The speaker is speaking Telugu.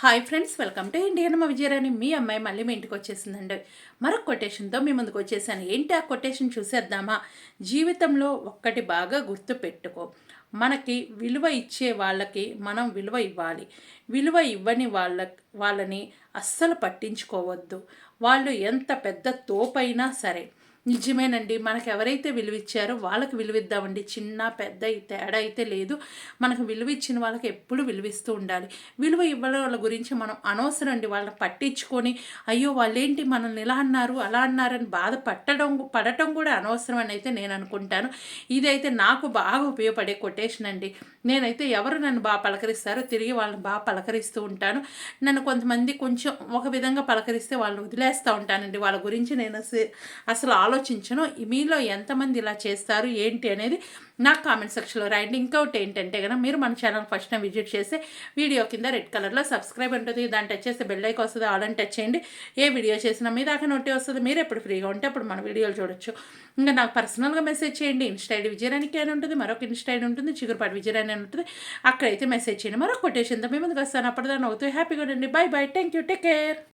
Hi friends welcome to Indian Vijayarani మీ అమ్మాయి మళ్ళీ మీ ఇంటికి వచ్చేసిందండి. మరొక కొటేషన్తో మీ ముందుకు వచ్చేసాను. ఏంటి ఆ కొటేషన్ చూసేద్దామా? జీవితంలో ఒక్కటి బాగా గుర్తు పెట్టుకో మనకి విలువ ఇచ్చే వాళ్ళకి మనం విలువ ఇవ్వాలి. విలువ ఇవ్వని వాళ్ళ వాళ్ళని అస్సలు పట్టించుకోవద్దు. వాళ్ళు ఎంత పెద్ద తోపైనా సరే నిజమేనండి. మనకు ఎవరైతే విలువిచ్చారో వాళ్ళకి విలువిద్దామండి. చిన్న పెద్ద తేడా అయితే లేదు. మనకు విలువ ఇచ్చిన వాళ్ళకి ఎప్పుడు విలువిస్తూ ఉండాలి. విలువ ఇవ్వడం వాళ్ళ గురించి మనం అనవసరం అండి వాళ్ళని పట్టించుకొని అయ్యో వాళ్ళేంటి మనల్ని ఇలా అన్నారు అలా అన్నారని బాధ పట్టడం పడటం కూడా అనవసరం అని అయితే నేను అనుకుంటాను. ఇదైతే నాకు బాగా ఉపయోగపడే కొటేషన్ అండి. నేనైతే ఎవరు నన్ను బాగా పలకరిస్తారో తిరిగి వాళ్ళని బాగా పలకరిస్తూ ఉంటాను. నన్ను కొంతమంది కొంచెం ఒక విధంగా పలకరిస్తే వాళ్ళని వదిలేస్తూ ఉంటానండి. వాళ్ళ గురించి నేను అసలు ఆలోచన ఆలోచించను. మీలో ఎంతమంది ఇలా చేస్తారు ఏంటి అనేది నాకు కామెంట్ సెక్షన్లో రాయండి. ఇంకొకటి ఏంటంటే కనుక మీరు మన ఛానల్ ఫస్ట్ టైం విజిట్ చేస్తే వీడియో కింద రెడ్ కలర్లో సబ్స్క్రైబ్ ఉంటుంది. దాన్ని టచ్ చేస్తే బెల్ ఐకి వస్తుంది ఆల్ టచ్ చేయండి. ఏ వీడియో చేసినా మీ దాకా నోటి వస్తుంది. మీరు ఎప్పుడు ఫ్రీగా ఉంటే అప్పుడు మన వీడియోలు చూడొచ్చు. ఇంకా నాకు పర్సనల్గా మెసేజ్ చేయండి. ఇన్స్టైడ్ ఐడి విజయరానికి అని ఉంటుంది మరొక ఇన్స్టైడ్ ఉంటుంది చిగురుపాటి విజయరాని అని ఉంటుంది. అక్కడైతే మెసేజ్ చేయండి. మరొక కొటేషన్తో మీ ముందుకు వస్తాను. అప్పటిదాన్ని అవుతూ హ్యాపీగా ఉండండి. Bye bye thank you take care